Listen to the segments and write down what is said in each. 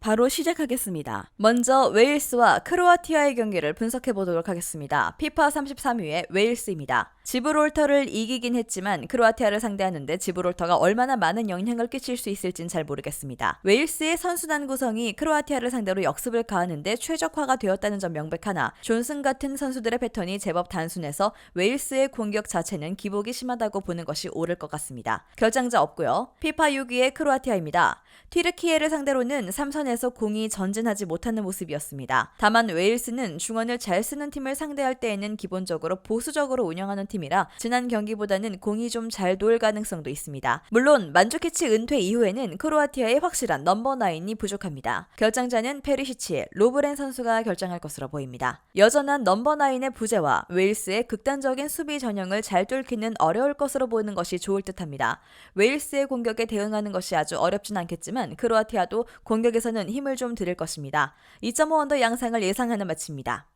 바로 시작하겠습니다. 먼저 웨일스와 크로아티아의 경기를 분석해 보도록 하겠습니다. 피파 33위의 웨일스입니다. 지브롤터를 이기긴 했지만 크로아티아를 상대하는데 지브롤터가 얼마나 많은 영향을 끼칠 수 있을진 잘 모르겠습니다. 웨일스의 선수단 구성이 크로아티아를 상대로 역습을 가하는데 최적화가 되었다는 점 명백하나 존슨 같은 선수들의 패턴이 제법 단순해서 웨일스의 공격 자체는 기복이 심하다고 보는 것이 옳을 것 같습니다. 결장자 없고요. 피파 6위의 크로아티아입니다. 튀르키예를 상대로는 3선에서 공이 전진하지 못하는 모습이었습니다. 다만 웨일스는 중원을 잘 쓰는 팀을 상대할 때에는 기본적으로 보수적으로 운영하는 팀이라 지난 경기보다는 공이 좀 잘 돌 가능성도 있습니다. 물론 만주키치 은퇴 이후에는 크로아티아의 확실한 넘버 9이 부족합니다. 결정자는 페리시치, 로브렌 선수가 결정할 것으로 보입니다. 여전한 넘버 9의 부재와 웨일스의 극단적인 수비 전형을 잘 뚫기는 어려울 것으로 보이는 것이 좋을 듯합니다. 웨일스의 공격에 대응하는 것이 아주 어렵진 않겠지만 크로아티아도 공격에서는 힘을 좀 들일 것입니다. 2.5 언더 양상을 예상하는 마치입니다.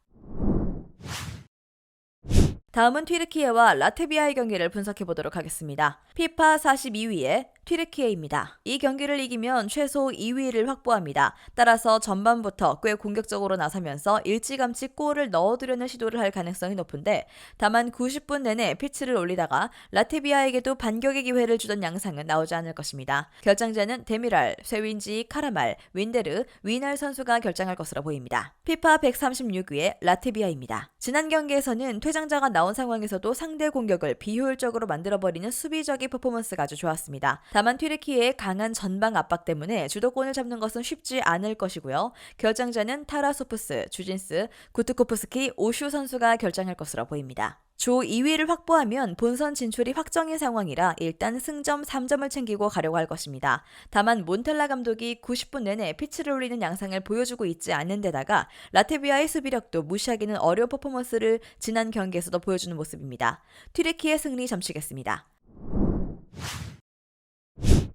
다음은 튀르키예와 라트비아의 경기를 분석해 보도록 하겠습니다. 피파 42위에 튀르키예입니다. 이 경기를 이기면 최소 2위를 확보합니다. 따라서 전반부터 꽤 공격적으로 나서면서 일찌감치 골을 넣어두려는 시도를 할 가능성이 높은데 다만 90분 내내 피치를 올리다가 라트비아에게도 반격의 기회를 주던 양상은 나오지 않을 것입니다. 결정자는 데미랄, 쇠윈지, 카라말, 윈데르, 위날 선수가 결정할 것으로 보입니다. 피파 136위에 라트비아입니다. 지난 경기에서는 퇴장자가 나온 상황에서도 상대 공격을 비효율적으로 만들어버리는 수비적인 퍼포먼스가 아주 좋았습니다. 다만 튀르키예의 강한 전방 압박 때문에 주도권을 잡는 것은 쉽지 않을 것이고요. 결정자는 타라소프스, 주진스, 구트코프스키, 오슈 선수가 결정할 것으로 보입니다. 조 2위를 확보하면 본선 진출이 확정인 상황이라 일단 승점 3점을 챙기고 가려고 할 것입니다. 다만 몬텔라 감독이 90분 내내 피치를 올리는 양상을 보여주고 있지 않는 데다가 라트비아의 수비력도 무시하기는 어려운 퍼포먼스를 지난 경기에서도 보여주는 모습입니다. 튀르키의 승리 점치겠습니다.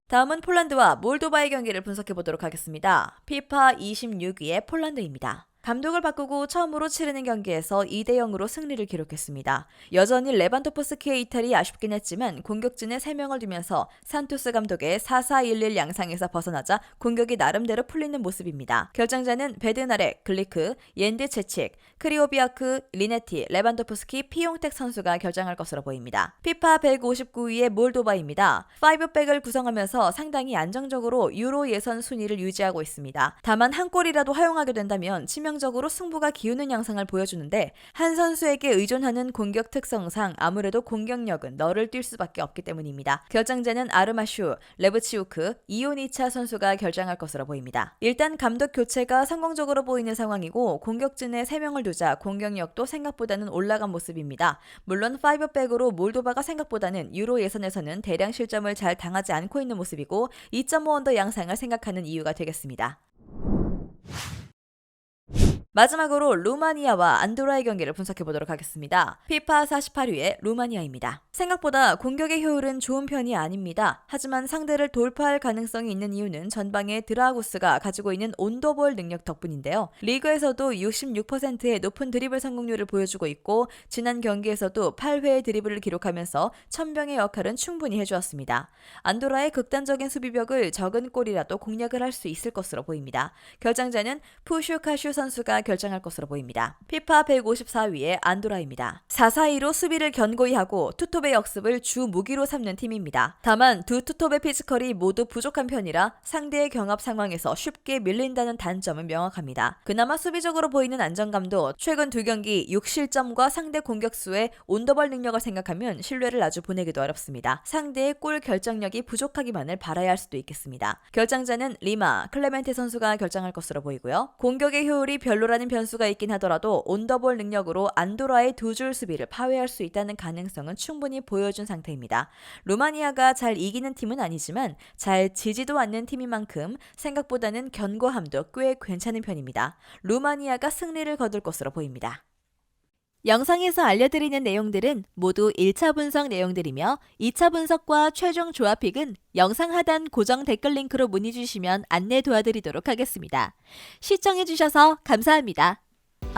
다음은 폴란드와 몰도바의 경기를 분석해 보도록 하겠습니다. 피파 26위의 폴란드입니다. 감독을 바꾸고 처음으로 치르는 경기에서 2대 0으로 승리를 기록했습니다. 여전히 레반도프스키의 이탈이 아쉽긴 했지만 공격진에 3명을 두면서 산토스 감독의 4-4-1-1 양상에서 벗어나자 공격이 나름대로 풀리는 모습입니다. 결정자는 베드나렉, 글리크, 옌드 체칙, 크리오비아크, 리네티, 레반도프스키, 피용텍 선수가 결정할 것으로 보입니다. 피파 159위의 몰도바입니다. 5백을 구성하면서 상당히 안정적으로 유로 예선 순위를 유지하고 있습니다. 다만 한 골이라도 허용하게 된다면 치명 적으로 승부가 기우는 양상을 보여주는데 한 선수에게 의존하는 공격 특성상 아무래도 공격력은 너를 뛸 수밖에 없기 때문입니다. 결정자는 아르마슈, 레브치우크, 이오니차 선수가 결정할 것으로 보입니다. 일단 감독 교체가 성공적으로 보이는 상황이고 공격진에 3명을 두자 공격력도 생각보다는 올라간 모습입니다. 물론 5백으로 몰도바가 생각보다는 유로 예선에서는 대량 실점을 잘 당하지 않고 있는 모습이고 2.5 언더 양상을 생각하는 이유가 되겠습니다. 마지막으로 루마니아와 안도라의 경기를 분석해 보도록 하겠습니다. 피파 48위의 루마니아입니다. 생각보다 공격의 효율은 좋은 편이 아닙니다. 하지만 상대를 돌파할 가능성이 있는 이유는 전방에 드라구스가 가지고 있는 온더볼 능력 덕분인데요. 리그에서도 66%의 높은 드리블 성공률을 보여주고 있고 지난 경기에서도 8회의 드리블을 기록하면서 천병의 역할은 충분히 해주었습니다. 안도라의 극단적인 수비벽을 적은 골이라도 공략을 할 수 있을 것으로 보입니다. 결정자는 푸슈카슈 선수가 결정할 것으로 보입니다. 피파 154위의 안도라입니다. 4-4-2로 수비를 견고히 하고 투톱의 역습을 주 무기로 삼는 팀입니다. 다만 두 투톱의 피지컬이 모두 부족한 편이라 상대의 경합 상황에서 쉽게 밀린다는 단점은 명확합니다. 그나마 수비적으로 보이는 안정감도 최근 두 경기 6실점과 상대 공격수의 온더벌 능력을 생각하면 신뢰를 아주 보내기도 어렵습니다. 상대의 골 결정력이 부족하기만을 바라야 할 수도 있겠습니다. 결정자는 리마, 클레멘테 선수가 결정할 것으로 보이고요. 공격의 효율이 별로라는 변수가 있긴 하더라도 온더볼 능력으로 안도라의 두 줄 수비를 파괴할 수 있다는 가능성은 충분히 보여준 상태입니다. 루마니아가 잘 이기는 팀은 아니지만 잘 지지도 않는 팀인 만큼 생각보다는 견고함도 꽤 괜찮은 편입니다. 루마니아가 승리를 거둘 것으로 보입니다. 영상에서 알려드리는 내용들은 모두 1차 분석 내용들이며 2차 분석과 최종 조합픽은 영상 하단 고정 댓글 링크로 문의 주시면 안내 도와드리도록 하겠습니다. 시청해주셔서 감사합니다.